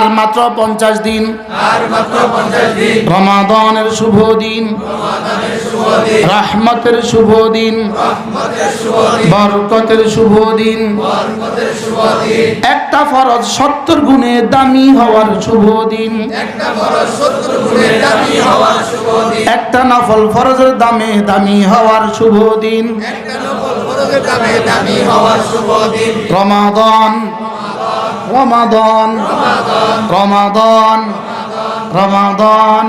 আর মাত্র পঞ্চাশ দিন রমাদানের শুভ দিন রাহমতের শুভ দিন বরকতের শুভ দিন একটা ফরজ সত্তর গুণে দামি হওয়ার শুভ দিন একটা নফল ফরজের দামে দামি হওয়ার শুভ দিন রমাদান রমাদান, রমাদন রমাদন।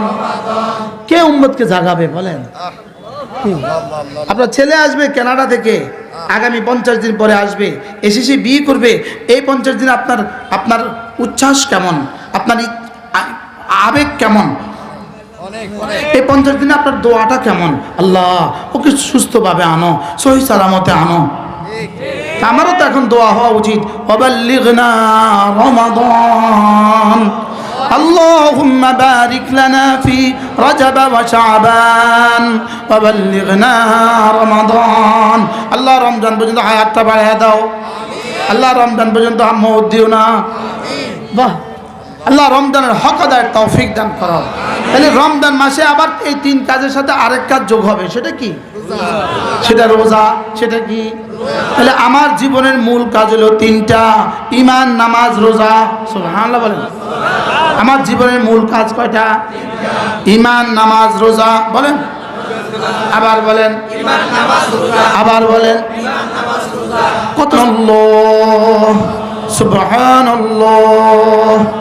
কে উম্মতকে জাগাবে বলেন? আপনার ছেলে আসবে কানাডা থেকে, আগামী পঞ্চাশ দিন পরে আসবে, এসে সে বিয়ে করবে, এই পঞ্চাশ দিন আপনার আপনার উচ্ছ্বাস কেমন? আপনার আবেগ কেমন? এই পঞ্চাশ দিনে আপনার দোয়াটা কেমন? আল্লাহ, ওকে সুস্থভাবে আনো, সহি সালামতে আনো। আমারও তো এখন দোয়া হওয়া উচিত অবাল্লিগনা রমাদান اللهم بارك لنا في رجب وشعبان وبلغنا رمضان আল্লাহ রমজান পর্যন্ত হায়াতটা বাড়ায় দাও আল্লাহ রমজান পর্যন্ত মৌত দিও না বাহ আল্লাহ রমজানের হক আদায়ের তৌফিক দান করো। তাহলে রমজান মাসে আবার এই তিন কাজের সাথে আরেক কাজ যোগ হবে, সেটা কি? সেটা রোজা, সেটা কি? তাহলে আমার জীবনের মূল কাজ হলো তিনটা ইমান নামাজ, রোজা। সুবহানাল্লাহ বলেন। আমার জীবনের মূল কাজ কয়টা? ইমান নামাজ, রোজা। বলেন। আবার বলেন। আবার বলেন। কত সুবহানাল্লাহ।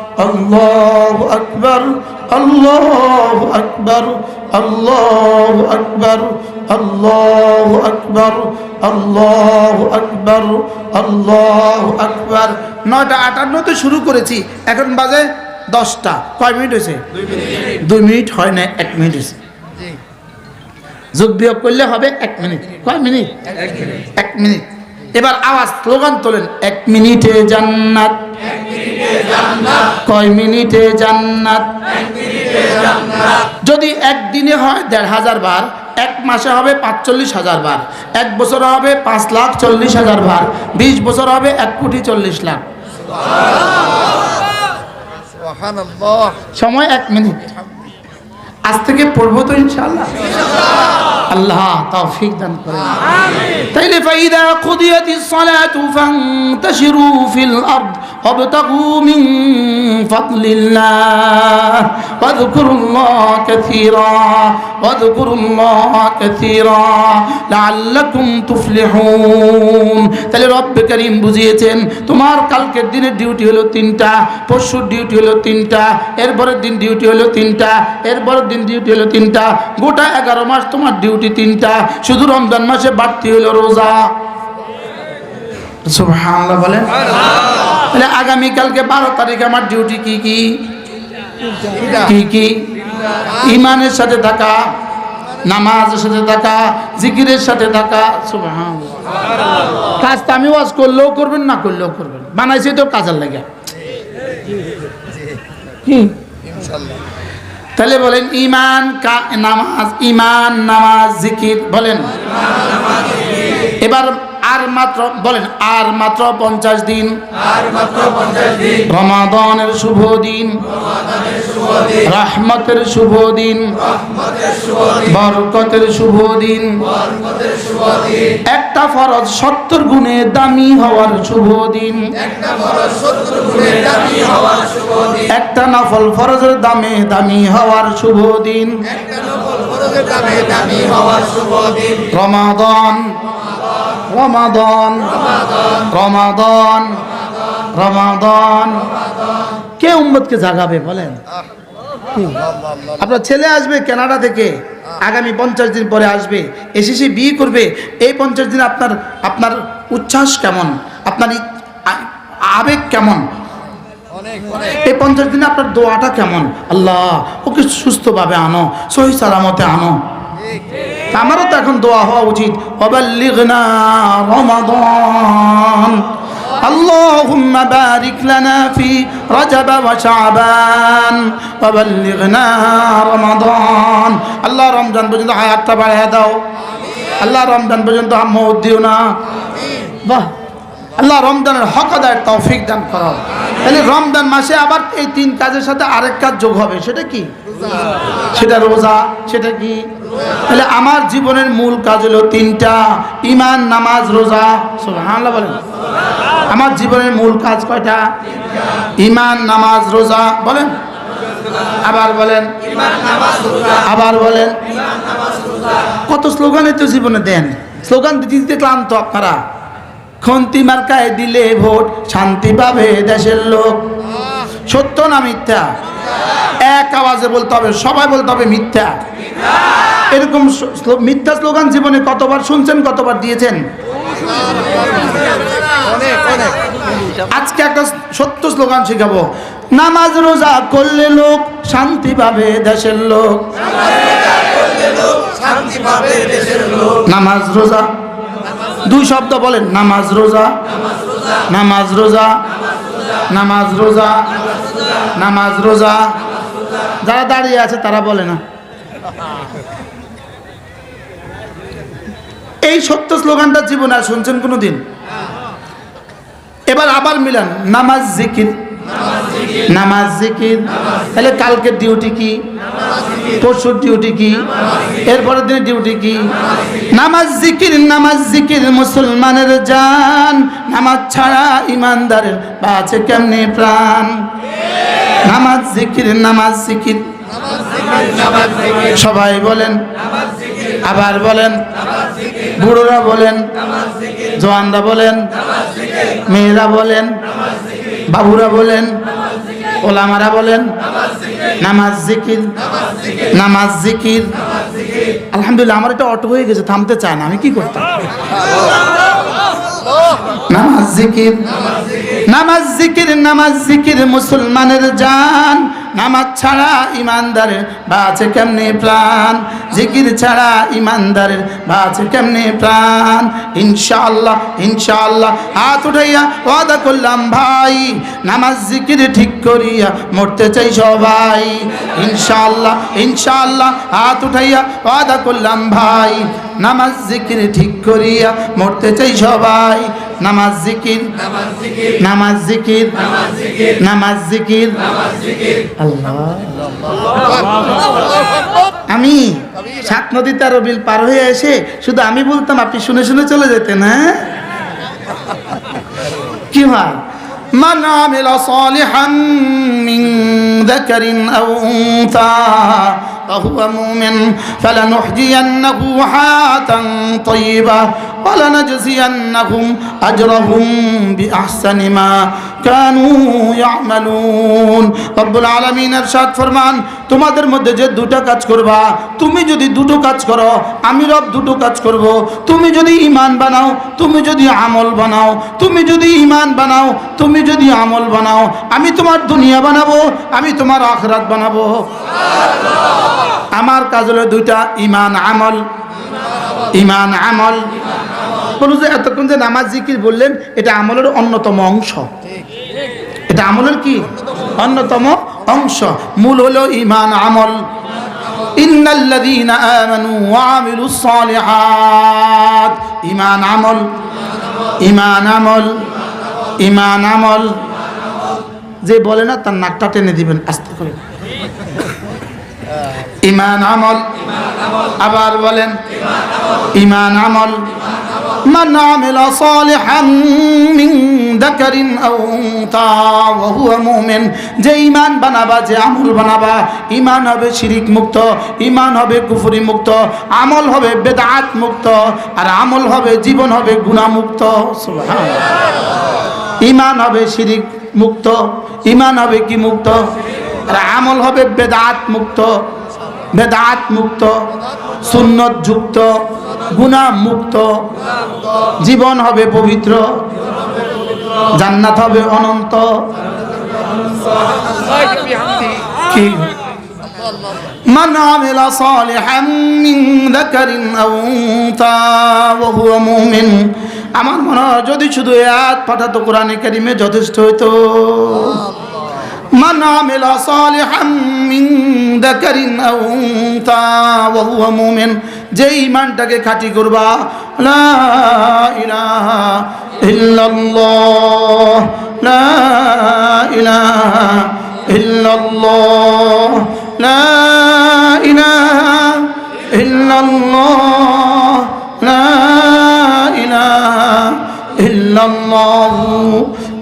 আল্লাহু আকবার আল্লাহু আকবার আল্লাহু আকবার আল্লাহু আকবার আল্লাহু আকবার আল্লাহু আকবার। নয়টা আটান্নতে শুরু করেছি এখন বাজে দশটা। কয় মিনিট হয়েছে? দুই মিনিট। হয় না এক মিনিট হয়েছে। যোগ বিয়োগ করলে হবে এক মিনিট। কয় মিনিট। এক মিনিট। এবার আওয়াজ স্লোগান তোলেন এক মিনিটে জান্নাত। কয় মিনিটে জান্নাত? যদি একদিনে হয় দেড় হাজার বার এক মাসে হবে পাঁচচল্লিশ হাজার বার এক বছর হবে পাঁচ লাখ চল্লিশ হাজার বার বিশ বছর হবে এক কোটি চল্লিশ লাখ। সময় এক মিনিট। আজ থেকে পড়ব তো ইনশাআল্লাহ। আল্লাহ তৌফিক দান করেন তাইলে ফাইদা কুদিয়াতিস সালাতু ফান্তাশিরু ফিল আরদ وابتغوا من فضل الله واذكروا الله كثيرا واذكروا الله كثيرا لعلكم تفلحون তাহলে রব্ব করিম বুঝিয়েছেন তোমার কালকের দিনের ডিউটি হলো তিনটা পরশুর ডিউটি হলো তিনটা এরপরের দিন ডিউটি হলো তিনটা এরপরের দিন ডিউটি হলো তিনটা গোটা এগারো মাস তোমার ডিউটি তিনটা, শুধু রমজান মাসে বাড়তি হলো রোজা। বলেন। আগামীকালকে বারো তারিখ আমার ডিউটি কি কি? কি কি? ইমানের সাথে থাকা, নামাজের সাথে থাকা, জিকিরের সাথে থাকা কাজ তো আমি ওয়াজ করলেও করবেন, না করলেও করবেন। বানাইছি তো কাজের লাগে। কি? ইনশাআল্লাহ তাহলে বলেন ইমান নামাজ ইমান নামাজ জিকির বলেন। এবার আর মাত্র বলেন আর মাত্র পঞ্চাশ দিন রমাদনের শুভ দিন রহমতের শুভ দিন বরকতের শুভ দিন একটা ফরজ সত্তর গুণে দামি হওয়ার শুভ দিন একটা নফল ফরজের দামে দামি হওয়ার শুভ দিন রমাদন রমাদন রমাদন রমাদন। কে উম্মতকে জাগাবে বলেন? আপনার ছেলে আসবে কানাডা থেকে, আগামী পঞ্চাশ দিন পরে আসবে, এসে সে বিয়ে করবে, এই পঞ্চাশ দিন আপনার আপনার উচ্ছ্বাস কেমন? আপনার আবেগ কেমন? এই পঞ্চাশ দিনে আপনার দোয়াটা কেমন? আল্লাহ, ওকে সুস্থভাবে আনো, সহি সালামতে আনো। আমারও তো এখন দোয়া হওয়া উচিত অবাল্লিগনা রমাদান اللهم بارك لنا في رجب وشعبان وبلغنا رمضان আল্লাহ রমজান পর্যন্ত হায়াতটা বাড়ায় দাও আল্লাহ রমজান পর্যন্ত মৌত দিও না বাহ আল্লাহ রমজানের হক আদায়ের তৌফিক দান করো তাহলে রমজান মাসে আবার এই তিন কাজের সাথে আরেক কাজ যোগ হবে সেটা কি সেটা রোজা সেটা কি তাহলে আমার জীবনের মূল কাজ হলো তিনটা ইমান নামাজ, রোজা। সুবহানাল্লাহ বলেন। আমার জীবনের মূল কাজ কয়টা? ইমান নামাজ, রোজা। বলেন। আবার বলেন। আবার বলেন। কত স্লোগানে তো জীবনে দেন। স্লোগান দিতে দিতে ক্লান্ত আপনারা। খন্তি মার্কায় দিলে ভোট শান্তি পাবে দেশের লোক। সত্য না মিথ্যা? এক আওয়াজে বলতে হবে, সবাই বলতে হবে মিথ্যা। এরকম মিথ্যা স্লোগান জীবনে কতবার শুনছেন, কতবার দিয়েছেন? আজকে একটা সত্য স্লোগান শিখাবো। নামাজ রোজা করলে লোক শান্তি পাবে দেশের লোক। নামাজ রোজা। দুই শব্দ বলেন, নামাজ রোজা। নামাজ রোজা। নামাজ রোজা। নামাজ রোজা। যারা দাঁড়িয়ে আছে তারা বলে না। এই সত্য স্লোগানটা জীবনে আর শুনছেন কোনোদিন? এবার আবার মিলান, নামাজ জিকির। নামাজ জিকির। তাহলে কালকের ডিউটি কি? পরশুর ডিউটি কি? এরপরের দিনের ডিউটি কি? নামাজ জিকির নামাজ জিকির, মুসলমানের জান। নামাজ ছাড়া ইমানদারের বাঁচে কেমনে প্রাণ? নামাজ জিকির নামাজ জিকির। সবাই বলেন, আবার বলেন, বুড়োরা বলেন জওয়ানরা বলেন, মেয়েরা বলেন, বাবুরা বলেন, ওলামারা বলেন, নামাজ জিকির নামাজ জিকির। আলহামদুলিল্লাহ, আমার এটা অটো হয়ে গেছে, থামতে চায় না, আমি কি করতাম? নামাজ জিকির নামাজ জিকির নামাজ জিকির, মুসলমানের জান। নামাজ ছাড়া ইমানদারের বাঁচে কেমনে প্রাণ? জিকির ছাড়া ইমানদারের বাঁচে কেমনে প্রাণ? ইনশাআল্লাহ ইনশাআল্লাহ। হাত উঠাইয়া ওয়াদা করলাম, ভাই, নামাজ জিকির ঠিক করিয়া মরতে চাই সবাই। ইনশাআল্লাহ ইনশাআল্লাহ। হাত উঠাইয়া ওয়াদা করলাম, ভাই নামাজ জিকির ঠিক করিয়া মরতে চাই সবাই নামাজ জিকির নামাজ জিকির নামাজ জিকির আল্লাহ আমি সাত নদী তেরো বিল পার হয়ে এসে শুধু আমি বলতাম আপনি শুনে শুনে চলে যেতেন হ্যাঁ কি হয় من عمل صالحا من ذكر أو أنثى وهو مؤمن فلنحيينه حياة طيبة ولنجزينهم أجرهم بأحسن ما كانوا يعملون رب العالمين ارشاد ফরমান তোমাদের মধ্যে যে দুটো কাজ করবা তুমি যদি দুটো কাজ করো আমি রব দুটো কাজ করব তুমি যদি ইমান বানাও তুমি যদি আমল বানাও তুমি যদি ইমান বানাও তুমি যদি আমল বানাও আমি তোমার দুনিয়া বানাবো আমি তোমার আখরাত বানাবো আমার কাজ হলো দুইটা ইমান আমল। ইমান আমল। বলুন যে এতক্ষণ যে নামাজ জিকির বললেন, এটা আমলের অন্যতম অংশ। এটা আমলের কি? অন্যতম অংশ। মূল হলো ইমান আমল। ইমান আমল। ইমান আমল। ইমান আমল। যে বলে না, তার নাকটা টেনে দিবেন। আস্তে করে। ইমান আমল আবার বলেন ইমান আমল من عمل صالحا من ذكر أو أنثى وهو مؤمن যে ইমান বানাবা যে আমল বানাবা ইমান হবে শিরিক মুক্ত ইমান হবে কুফরি মুক্ত আমল হবে বেদাত মুক্ত আর আমল হবে জীবন হবে গুনাহ মুক্ত সুবহানাল্লাহ ইমান হবে শিরিক মুক্ত ইমান হবে কি মুক্ত আর আমল হবে বেদাত মুক্ত বেদাত মুক্ত সুন্নত যুক্ত গুনাহ মুক্ত জীবন হবে পবিত্র জান্নাত হবে অনন্ত কি من عمل صالحا من ذكر أو أنثى وهو مؤمن আমার মনে হয় যদি শুধু এক পাঠাতো কোরআনে কারিমে যথেষ্ট হইতো من عمل صالحا من ذكر أو أنثى وهو مؤمن যে ইমানটাকে খাঁটি করবা লা ইলাহা ইল্লাল্লাহ লা ইলাহা ইল্লাল্লাহ লা ইলাহা ইল্লাল্লাহ লা ইলাহা ইল্লাল্লাহ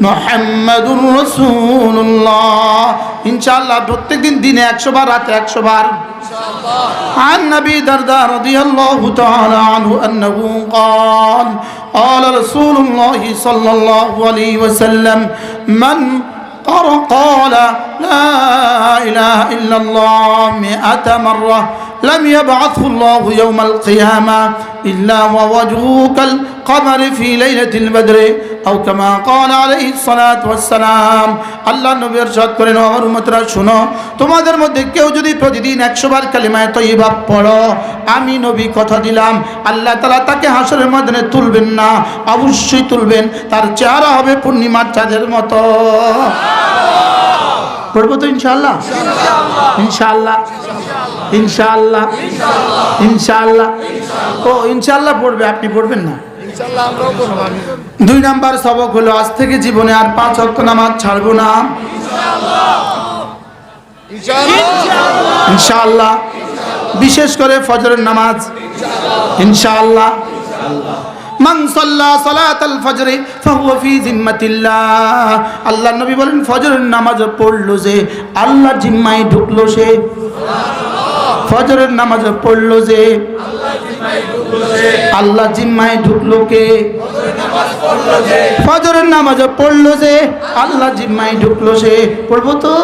মুহাম্মাদুর রাসূলুল্লাহ ইনশাআল্লাহ প্রত্যেকদিন দিনে 100 বার রাতে 100 বার عن نبي درداء رضي الله تعالى عنه أنه قال قال رسول الله صلى الله عليه وسلم من قر- قال لا إله إلا الله مئة مرة لم يبعثه الله يوم القيامة إلا ووجهه كالقمر في ليلة البدر আও কামা কন আলাইহি সালাত আল্লাহ নবী ইরশাদ করেন আমার উম্মতরা, শুনো, তোমাদের মধ্যে কেউ যদি প্রতিদিন 100 বার তো তৈয়বা পড়ো, আমি নবী কথা দিলাম। আল্লাহ তাআলা তাকে হাসরের ময়দানে তুলবেন না, অবশ্যই তুলবেন। তার চেহারা হবে পূর্ণিমার চাঁদের মতো। পড়ব তো ইনশাআল্লাহ ইনশাআল্লাহ? ইনশাআল্লাহ। ইনশাআল্লাহ। ইনশাআল্লাহ। ও, ইনশাআল্লাহ পড়বে, আপনি পড়বেন না। দুই নাম্বার সবক হলো আজ থেকে জীবনে আর পাঁচ অক্ট নামাজ ছাড়বো না। ইনশাআল্লাহ। বিশেষ করে ফজরের নামাজ। ইনশাআল্লাহ। মান সাল্লা সালাতাল ফজরে ফাহুয়া ফি জিম্মাতিল্লাহ। আল্লাহ নবী বলেন ফজরের নামাজ পড়ল যে আল্লাহ জিম্মায় ঢুকলো সে। ফজরের নামাজ পড়ল যে আল্লাহ জিম্মায় ঢুকলো কে? ফজরের নামাজ পড়ল যে, আল্লাহ জিম্মায় ঢুকলো সে। পড়ব তো?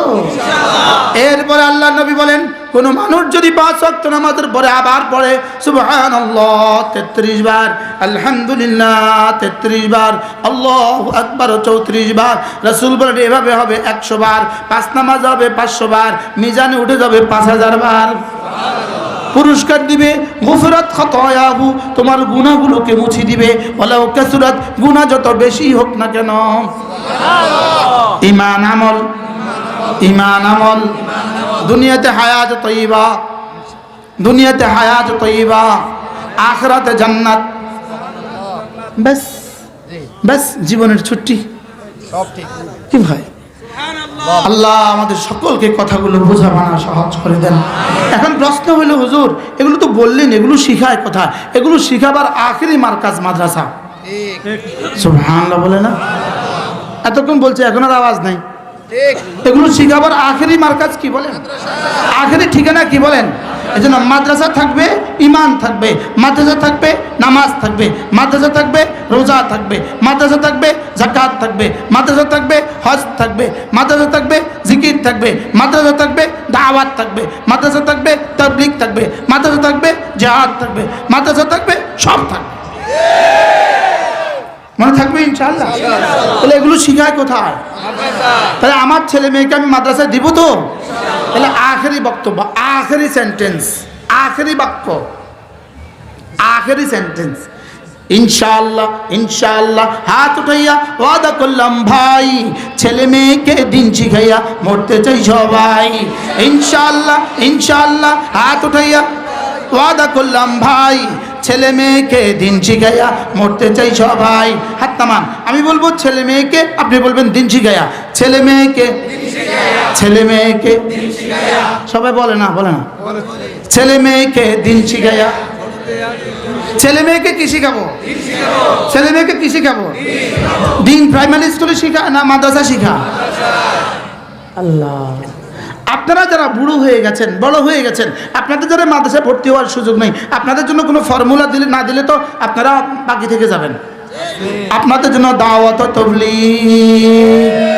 এরপরে আল্লাহ নবী বলেন, কোন মানুষ যদি পাঁচ ওয়াক্ত নামাজের পরে আবার পড়ে, সুবহানাল্লাহ, তেত্রিশ বার, আলহামদুলিল্লাহ, তেত্রিশ বার, আল্লাহ আকবার, চৌত্রিশ বার, রসুল বলেন, এভাবে হবে একশো বার, পাঁচ নামাজ হবে পাঁচশো বার, মিজানে উঠে যাবে পাঁচ হাজার বার। পুরস্কার দিবে গুফরাত খতয়াহু তোমার গুনাহগুলোকে মুছি দিবে। ওয়ালাউ কাসুরাত গুনাহ যত বেশি হোক না কেন। ইমান আমল ইমান আমল। দুনিয়াতে হায়াত তৈবা দুনিয়াতে হায়াত তৈবা। আখরাতে জান্নাত। ব্যাস ব্যাস জীবনের ছুটি। কি ভাই? আল্লাহ। আমাদের সকলকে কথাগুলো বোঝা মানা সহজ করে দেন। এখন প্রশ্ন হলো হুজুর এগুলো তো বললেন এগুলো শিখায় কথা। এগুলো শিখাবার আখেরি মার্কাজ মাদ্রাসা। সুহানরা সুবহানাল্লাহ বলে না? এতক্ষণ বলছে এখন আর আওয়াজ নাই। এগুলো শিখাবার আখেরি মার্কাজ কি বলেন? আখেরি ঠিকানা কি বলেন? এই জন্য মাদ্রাসা থাকবে ইমান থাকবে মাদ্রাসা থাকবে নামাজ থাকবে মাদ্রাসা থাকবে রোজা থাকবে মাদ্রাসা থাকবে জাকাত থাকবে মাদ্রাসা থাকবে হজ থাকবে মাদ্রাসা থাকবে জিকির থাকবে মাদ্রাসা থাকবে দাওয়াত থাকবে মাদ্রাসা থাকবে তাবলিগ থাকবে মাদ্রাসা থাকবে জাহাদ থাকবে মাদ্রাসা থাকবে সব থাকবে মনে থাকবে ইনশাআল্লাহ তাহলে এগুলো শিখায় কোথায় তাহলে আমার ছেলে মেয়েকে আমি মাদ্রাসায় দিব তো তাহলে আখেরি বক্তব্য, আখেরি সেন্টেন্স আখেরি বাক্য, আখেরি সেন্টেন্স ইনশাআল্লাহ ইনশাআল্লাহ, হাত উঠাইয়া ওয়াদা করলাম, ভাই, ছেলে মেয়েকে দিন শিখাইয়া মরতে চাই সবাই। ইনশাআল্লাহ ইনশাআল্লাহ, হাত উঠাইয়া ওয়াদা করলাম, ভাই ছেলে মেয়েকে দিন শিখাইয়া মরতে চাই সবাই। হাত নামান আমি বলব ছেলে মেয়েকে, আপনি বলবেন দিন শিখাইয়া। ছেলে মেয়েকে ছেলে মেয়েকে, সবাই বলে না বলে না। ছেলে মেয়েকে দিন শিখাইয়া। ছেলে মেয়েকে কি শিখাবো? ছেলে মেয়েকে কি শিখাবো? দিন প্রাইমারি স্কুলে শিখা না মাদ্রাসা শিখা? আল্লাহ। আপনারা যারা বুড়ো হয়ে গেছেন বড় হয়ে গেছেন আপনাদের যারা মাদ্রাসায় ভর্তি হওয়ার সুযোগ নেই আপনাদের জন্য কোনো ফর্মুলা দিলে না দিলে তো আপনারা বাকি থেকে যাবেন। আপনাদের জন্য দাওয়াত তবলিগ।